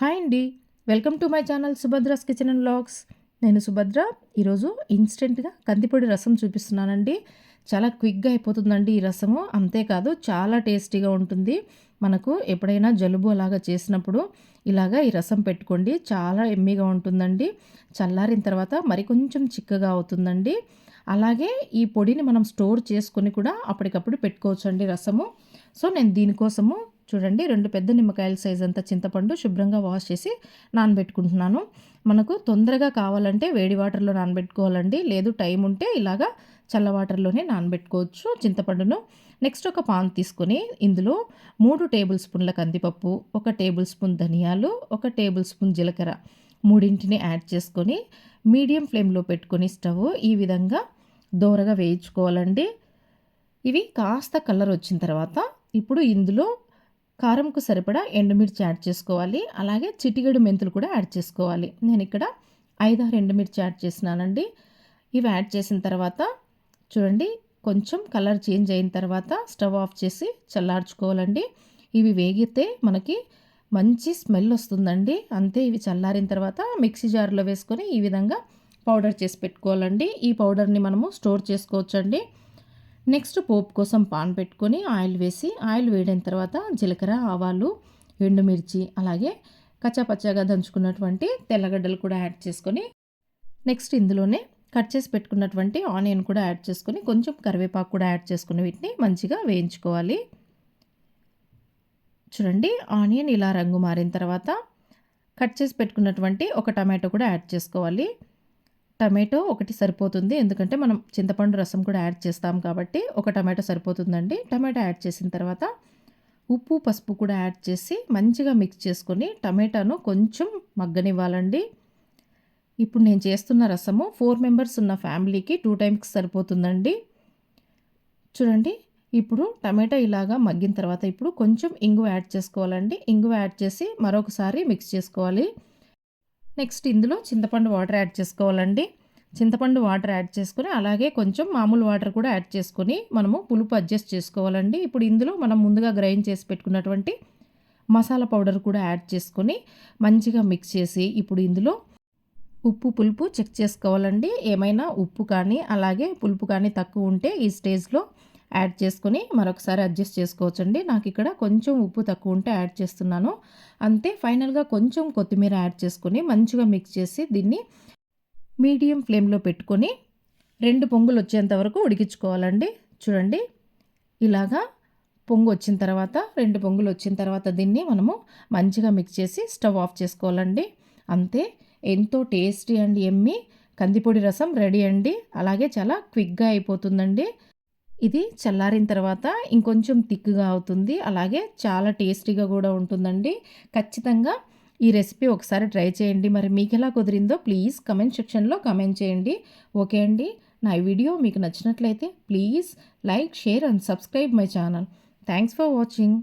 Hi అండి. Welcome to my channel Subhadra's kitchen and vlogs నేను సుభద్ర. ఈరోజు ఇన్స్టెంట్గా కందిపొడి రసం చూపిస్తున్నానండి. చాలా క్విక్గా అయిపోతుందండి ఈ రసము. అంతేకాదు చాలా టేస్టీగా ఉంటుంది. మనకు ఎప్పుడైనా జలుబు అలాగా చేసినప్పుడు ఇలాగా ఈ రసం పెట్టుకోండి. చాలా ఎమ్మీగా ఉంటుందండి. చల్లారిన తర్వాత మరి కొంచెం చిక్కగా అవుతుందండి. అలాగే ఈ పొడిని మనం స్టోర్ చేసుకొని కూడా అప్పటికప్పుడు పెట్టుకోవచ్చండి రసము. సో నేను దీనికోసము చూడండి రెండు పెద్ద నిమ్మకాయల సైజ్ అంతా చింతపండు శుభ్రంగా వాష్ చేసి నానబెట్టుకుంటున్నాను. మనకు తొందరగా కావాలంటే వేడి వాటర్లో నానబెట్టుకోవాలండి. లేదు టైం ఉంటే ఇలాగా చల్ల వాటర్లోనే నానబెట్టుకోవచ్చు చింతపండును. నెక్స్ట్ ఒక పాన్ తీసుకొని ఇందులో మూడు టేబుల్ స్పూన్ల కందిపప్పు ఒక టేబుల్ స్పూన్ ధనియాలు ఒక టేబుల్ స్పూన్ జీలకర్ర మూడింటిని యాడ్ చేసుకొని మీడియం ఫ్లేమ్లో పెట్టుకొని స్టవ్ ఈ విధంగా దోరగా వేయించుకోవాలండి. ఇవి కాస్త కలర్ వచ్చిన తర్వాత ఇప్పుడు ఇందులో కారంకు సరిపడా ఎండుమిర్చి యాడ్ చేసుకోవాలి. అలాగే చిటిగడు మెంతులు కూడా యాడ్ చేసుకోవాలి. నేను ఇక్కడ ఐదారు ఎండుమిర్చి యాడ్ చేసినానండి ఇవి యాడ్ చేసిన తర్వాత చూడండి కొంచెం కలర్ చేంజ్ అయిన తర్వాత స్టవ్ ఆఫ్ చేసి చల్లార్చుకోవాలండి. ఇవి వేగితే మనకి మంచి స్మెల్ వస్తుందండి. అంతే ఇవి చల్లారిన తర్వాత మిక్సీ జార్లో వేసుకొని ఈ విధంగా పౌడర్ చేసి పెట్టుకోవాలండి. ఈ పౌడర్ని మనము స్టోర్ చేసుకోవచ్చండి. నెక్స్ట్ పోపు కోసం పాన్ పెట్టుకొని ఆయిల్ వేసి ఆయిల్ వేడిన తర్వాత జీలకర్ర ఆవాలు ఎండుమిర్చి అలాగే కచ్చాపచ్చాగా దంచుకున్నటువంటి తెల్లగడ్డలు కూడా యాడ్ చేసుకొని నెక్స్ట్ ఇందులోనే కట్ చేసి పెట్టుకున్నటువంటి ఆనియన్ కూడా యాడ్ చేసుకొని కొంచెం కరివేపాకు కూడా యాడ్ చేసుకుని వీటిని మంచిగా వేయించుకోవాలి. చూడండి ఆనియన్ ఇలా రంగు మారిన తర్వాత కట్ చేసి పెట్టుకున్నటువంటి ఒక టమాటో కూడా యాడ్ చేసుకోవాలి. టమాటో ఒకటి సరిపోతుంది. ఎందుకంటే మనం చింతపండు రసం కూడా యాడ్ చేస్తాం కాబట్టి ఒక టమాటో సరిపోతుందండి. టమాటో యాడ్ చేసిన తర్వాత ఉప్పు పసుపు కూడా యాడ్ చేసి మంచిగా మిక్స్ చేసుకొని టమాటాను కొంచెం మగ్గనివ్వాలండి. ఇప్పుడు నేను చేస్తున్న రసము ఫోర్ మెంబర్స్ ఉన్న ఫ్యామిలీకి టూ టైమ్స్ సరిపోతుందండి. చూడండి ఇప్పుడు టమాటా ఇలాగా మగ్గిన తర్వాత ఇప్పుడు కొంచెం ఇంగు యాడ్ చేసుకోవాలండి. ఇంగు యాడ్ చేసి మరొకసారి మిక్స్ చేసుకోవాలి. నెక్స్ట్ ఇందులో చింతపండు వాటర్ యాడ్ చేసుకోవాలండి. చింతపండు వాటర్ యాడ్ చేసుకొని అలాగే కొంచెం మామూలు వాటర్ కూడా యాడ్ చేసుకొని మనము పులుపు అడ్జస్ట్ చేసుకోవాలండి. ఇప్పుడు ఇందులో మనం ముందుగా గ్రైండ్ చేసి పెట్టుకున్నటువంటి మసాలా పౌడర్ కూడా యాడ్ చేసుకొని మంచిగా మిక్స్ చేసి ఇప్పుడు ఇందులో ఉప్పు పులుపు చెక్ చేసుకోవాలండి. ఏమైనా ఉప్పు కానీ అలాగే పులుపు కానీ తక్కువ ఉంటే ఈ స్టేజ్లో యాడ్ చేసుకొని మరొకసారి అడ్జస్ట్ చేసుకోవచ్చండి. నాకు ఇక్కడ కొంచెం ఉప్పు తక్కువ ఉంటే యాడ్ చేస్తున్నాను. అంతే ఫైనల్గా కొంచెం కొత్తిమీర యాడ్ చేసుకొని మంచిగా మిక్స్ చేసి దీన్ని మీడియం ఫ్లేమ్లో పెట్టుకొని రెండు పొంగులు వచ్చేంత వరకు ఉడికించుకోవాలండి. చూడండి ఇలాగా పొంగు వచ్చిన తర్వాత రెండు పొంగులు వచ్చిన తర్వాత దీన్ని మనము మంచిగా మిక్స్ చేసి స్టవ్ ఆఫ్ చేసుకోవాలండి. అంతే ఎంతో టేస్టీ అండ్ ఎమ్మి. కందిపొడి రసం రెడీ అండి. అలాగే చాలా క్విక్గా అయిపోతుందండి. ఇది చల్లారిన తర్వాత ఇంకొంచెం థిక్గా అవుతుంది. అలాగే చాలా టేస్టీగా కూడా ఉంటుందండి. ఖచ్చితంగా ఈ రెసిపీ ఒకసారి ట్రై చేయండి. మరి మీకు ఎలా కుదిరిందో ప్లీజ్ కమెంట్ సెక్షన్లో కమెంట్ చేయండి. ఓకే అండి. నా వీడియో మీకు నచ్చినట్లయితే please like share and subscribe my channel. Thanks for watching.